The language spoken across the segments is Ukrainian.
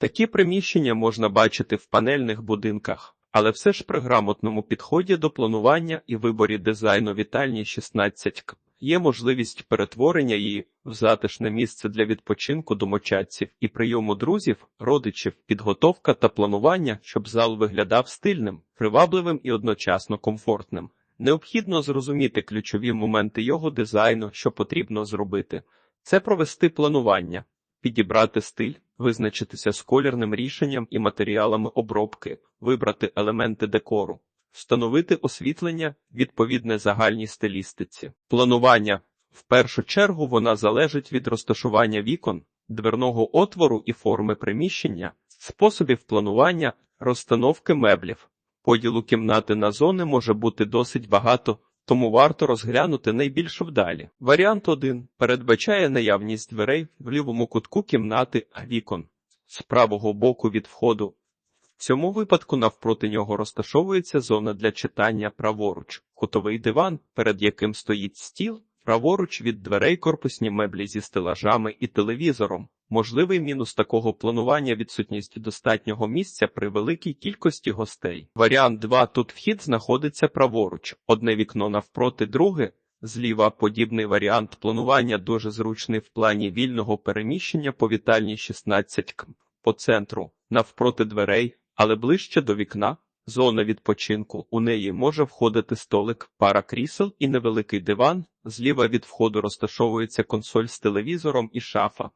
Такі приміщення можна бачити в панельних будинках, але все ж при грамотному підході до планування і виборі дизайну вітальні 16 к є можливість перетворення її в затишне місце для відпочинку домочадців і прийому друзів, родичів, підготовка та планування, щоб зал виглядав стильним, привабливим і одночасно комфортним. Необхідно зрозуміти ключові моменти його дизайну, що потрібно зробити. Це провести планування, підібрати стиль, визначитися з колірним рішенням і матеріалами обробки, вибрати елементи декору, встановити освітлення відповідне загальній стилістиці. Планування в першу чергу вона залежить від розташування вікон, дверного отвору і форми приміщення, способів планування, розстановки меблів. Поділу кімнати на зони може бути досить багато, тому варто розглянути найбільш вдалі. Варіант 1 передбачає наявність дверей в лівому кутку кімнати вікон з правого боку від входу. В цьому випадку навпроти нього розташовується зона для читання праворуч, кутовий диван, перед яким стоїть стіл, праворуч від дверей корпусні меблі зі стелажами і телевізором. Можливий мінус такого планування відсутність достатнього місця при великій кількості гостей. Варіант 2. Тут вхід знаходиться праворуч, одне вікно навпроти друге. Зліва подібний варіант планування дуже зручний в плані вільного переміщення по вітальні 16 км по центру, навпроти дверей, але ближче до вікна. Зона відпочинку. У неї може входити столик, пара крісел і невеликий диван. Зліва від входу розташовується консоль з телевізором і шафа.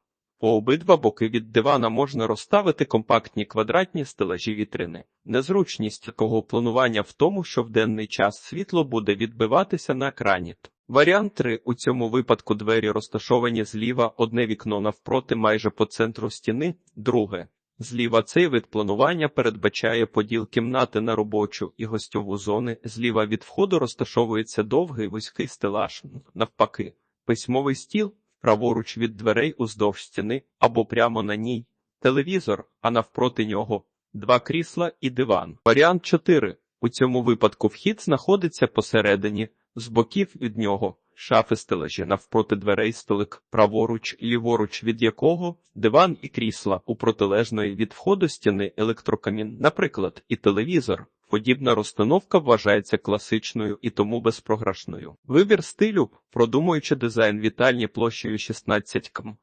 По обидва боки від дивана можна розставити компактні квадратні стелажі вітрини. Незручність такого планування в тому, що в денний час світло буде відбиватися на екрані. Варіант 3. У цьому випадку двері розташовані зліва, одне вікно навпроти майже по центру стіни, друге. Зліва цей вид планування передбачає поділ кімнати на робочу і гостьову зони. Зліва від входу розташовується довгий вузький стелаж, навпаки, письмовий стіл, праворуч від дверей уздовж стіни або прямо на ній, телевізор, а навпроти нього два крісла і диван. Варіант 4. У цьому випадку вхід знаходиться посередині, з боків від нього. Шафи стележі навпроти дверей столик, праворуч ліворуч від якого диван і крісла у протилежної від входу стіни електрокамін, наприклад, і телевізор. Подібна розстановка вважається класичною і тому безпрограшною. Вибір стилю, продумуючи дизайн вітальні площею 16 км. В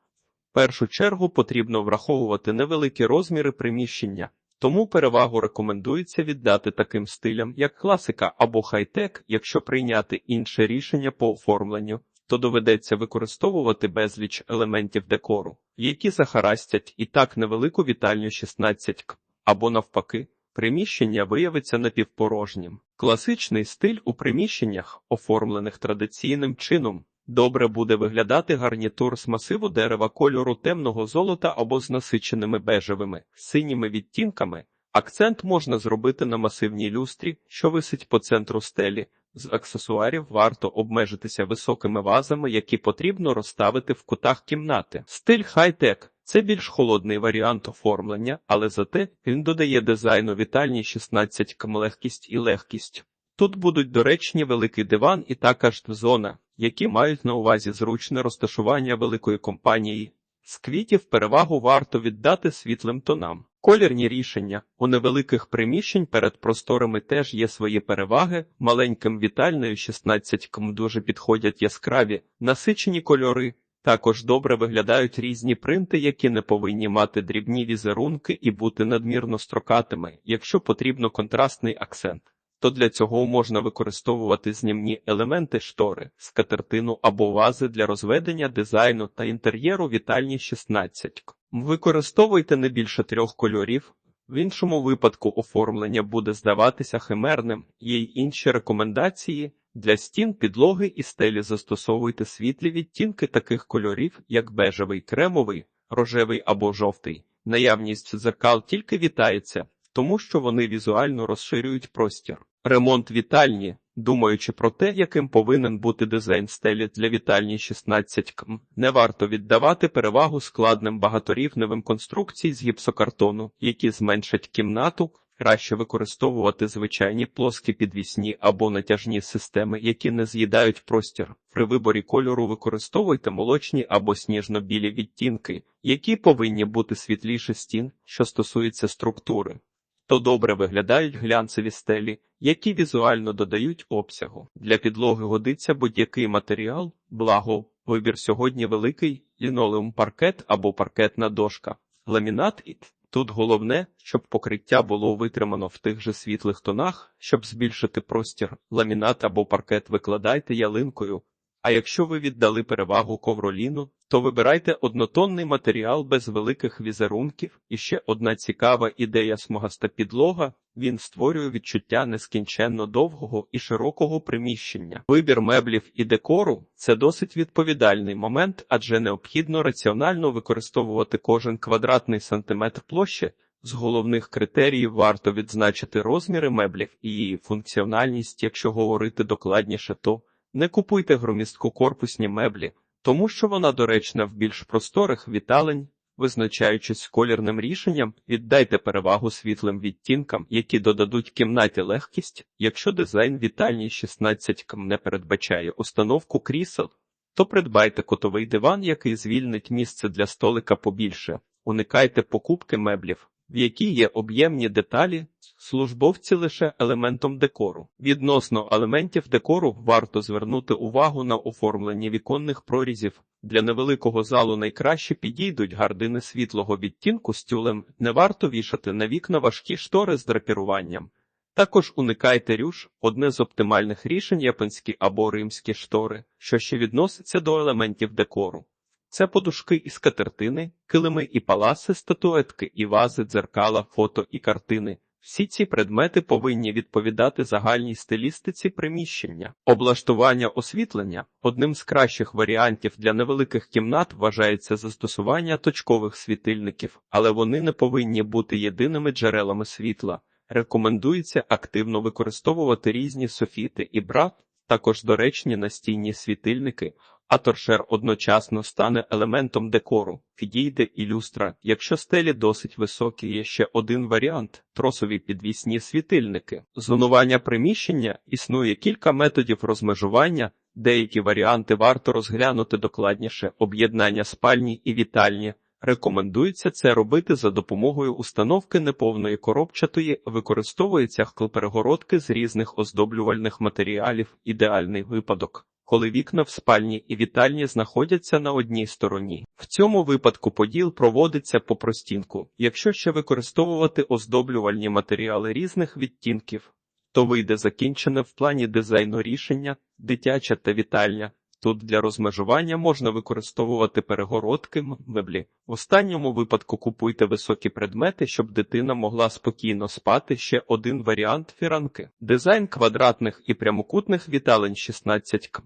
першу чергу потрібно враховувати невеликі розміри приміщення, тому перевагу рекомендується віддати таким стилям, як класика або хай-тек, якщо прийняти інше рішення по оформленню, то доведеться використовувати безліч елементів декору, які захарастять і так невелику вітальню 16 к, або навпаки. Приміщення виявиться напівпорожнім. Класичний стиль у приміщеннях, оформлених традиційним чином, добре буде виглядати гарнітур з масиву дерева кольору темного золота або з насиченими бежевими, синіми відтінками. Акцент можна зробити на масивній люстрі, що висить по центру стелі. З аксесуарів варто обмежитися високими вазами, які потрібно розставити в кутах кімнати. Стиль хай-тек це більш холодний варіант оформлення, але зате він додає дизайну вітальні 16 км легкість і легкість. Тут будуть доречні великий диван і також зона, які мають на увазі зручне розташування великої компанії. З квітів перевагу варто віддати світлим тонам. Колірні рішення у невеликих приміщень перед просторами теж є свої переваги. Маленьким вітальною 16 км дуже підходять яскраві, насичені кольори. Також добре виглядають різні принти, які не повинні мати дрібні візерунки і бути надмірно строкатими, якщо потрібно контрастний акцент. То для цього можна використовувати знімні елементи штори, скатертину або вази для розведення дизайну та інтер'єру вітальні 16. Використовуйте не більше трьох кольорів. В іншому випадку оформлення буде здаватися химерним, є й інші рекомендації. Для стін, підлоги і стелі застосовуйте світлі відтінки таких кольорів, як бежевий, кремовий, рожевий або жовтий. Наявність зеркал тільки вітається, тому що вони візуально розширюють простір. Ремонт вітальні, думаючи про те, яким повинен бути дизайн стелі для вітальні 16 км, не варто віддавати перевагу складним багаторівневим конструкцій з гіпсокартону, які зменшать кімнату. Краще використовувати звичайні плоскі підвісні або натяжні системи, які не з'їдають простір. При виборі кольору використовуйте молочні або сніжно-білі відтінки, які повинні бути світліше стін, що стосується структури. То добре виглядають глянцеві стелі, які візуально додають обсягу. Для підлоги годиться будь-який матеріал, благо, вибір сьогодні великий, лінолеум паркет або паркетна дошка, ламінат і Тут головне, щоб покриття було витримано в тих же світлих тонах, щоб збільшити простір, ламінат або паркет викладайте ялинкою. А якщо ви віддали перевагу ковроліну, то вибирайте однотонний матеріал без великих візерунків. І ще одна цікава ідея смугаста підлога. Він створює відчуття нескінченно довгого і широкого приміщення. Вибір меблів і декору це досить відповідальний момент, адже необхідно раціонально використовувати кожен квадратний сантиметр площі. З головних критеріїв варто відзначити розміри меблів і її функціональність, якщо говорити докладніше, то не купуйте громістку корпусні меблі, тому що вона доречна в більш просторих віталень. Визначаючись колірним рішенням, віддайте перевагу світлим відтінкам, які додадуть кімнаті легкість. Якщо дизайн вітальні 16 км не передбачає установку крісел, то придбайте котовий диван, який звільнить місце для столика побільше. Уникайте покупки меблів, в які є об'ємні деталі, службовці лише елементом декору. Відносно елементів декору варто звернути увагу на оформлення віконних прорізів. Для невеликого залу найкраще підійдуть гардини світлого відтінку з тюлем, не варто вішати на вікна важкі штори з драпіруванням. Також уникайте рюш, одне з оптимальних рішень японські або римські штори, що ще відноситься до елементів декору. Це подушки і скатертини, килими і паласи, статуетки, і вази, дзеркала, фото і картини. Всі ці предмети повинні відповідати загальній стилістиці приміщення. Облаштування освітлення одним з кращих варіантів для невеликих кімнат вважається застосування точкових світильників, але вони не повинні бути єдиними джерелами світла. Рекомендується активно використовувати різні софіти і бра, також доречні настійні світильники, а торшер одночасно стане елементом декору, підійде і люстра. Якщо стелі досить високі, є ще один варіант тросові підвісні світильники. Зонування приміщення існує кілька методів розмежування, деякі варіанти варто розглянути докладніше, об'єднання спальні і вітальні. Рекомендується це робити за допомогою установки неповної коробчатої, використовується хклоперегородки з різних оздоблювальних матеріалів, ідеальний випадок коли вікна в спальні і вітальні знаходяться на одній стороні. В цьому випадку поділ проводиться по простінку. Якщо ще використовувати оздоблювальні матеріали різних відтінків, то вийде закінчене в плані дизайну рішення, дитяча та вітальня. Тут для розмежування можна використовувати перегородки, меблі. В останньому випадку купуйте високі предмети, щоб дитина могла спокійно спати. Ще один варіант фіранки. Дизайн квадратних і прямокутних віталень 16 к.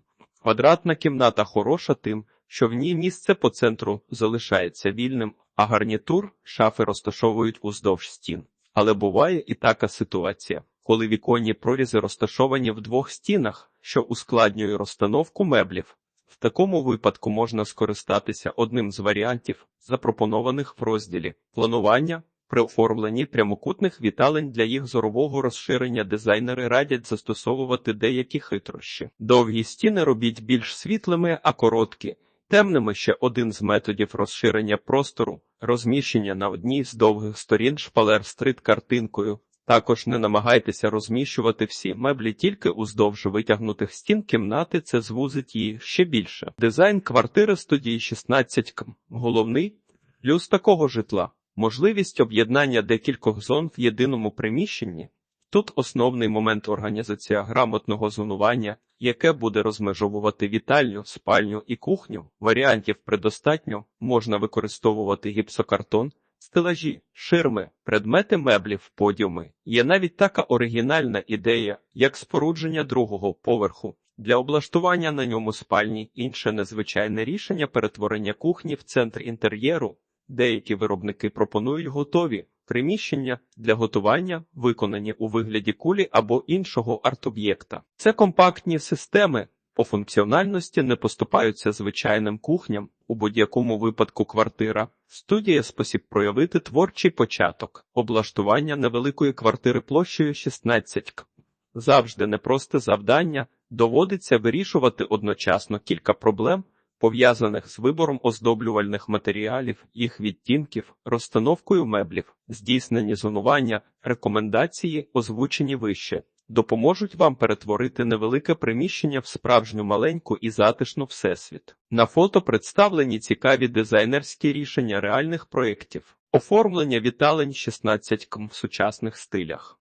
Квадратна кімната хороша тим, що в ній місце по центру залишається вільним, а гарнітур шафи розташовують уздовж стін. Але буває і така ситуація, коли віконні прорізи розташовані в двох стінах, що ускладнює розстановку меблів. В такому випадку можна скористатися одним з варіантів, запропонованих в розділі планування. При оформленні прямокутних віталень для їх зорового розширення дизайнери радять застосовувати деякі хитрощі. Довгі стіни робіть більш світлими, а короткі. Темними ще один з методів розширення простору, розміщення на одній з довгих сторін шпалер стрит картинкою. Також не намагайтеся розміщувати всі меблі тільки уздовж витягнутих стін кімнати, це звузить її ще більше. Дизайн квартири студії 16 км. Головний плюс такого житла. Можливість об'єднання декількох зон в єдиному приміщенні. Тут основний момент організація грамотного зонування, яке буде розмежовувати вітальню, спальню і кухню. Варіантів предостатньо можна використовувати гіпсокартон, стелажі, ширми, предмети меблів, подіуми. Є навіть така оригінальна ідея, як спорудження другого поверху. Для облаштування на ньому спальні інше незвичайне рішення перетворення кухні в центр інтер'єру. Деякі виробники пропонують готові приміщення для готування, виконані у вигляді кулі або іншого арт-об'єкта. Це компактні системи, По функціональності не поступаються звичайним кухням, у будь-якому випадку квартира. Студія спосіб проявити творчий початок, облаштування невеликої квартири площею 16 к. Завжди непросте завдання, доводиться вирішувати одночасно кілька проблем, пов'язаних з вибором оздоблювальних матеріалів, їх відтінків, розстановкою меблів, здійснені зонування, рекомендації, озвучені вище, допоможуть вам перетворити невелике приміщення в справжню маленьку і затишну всесвіт. На фото представлені цікаві дизайнерські рішення реальних проєктів, оформлення віталень 16 км в сучасних стилях.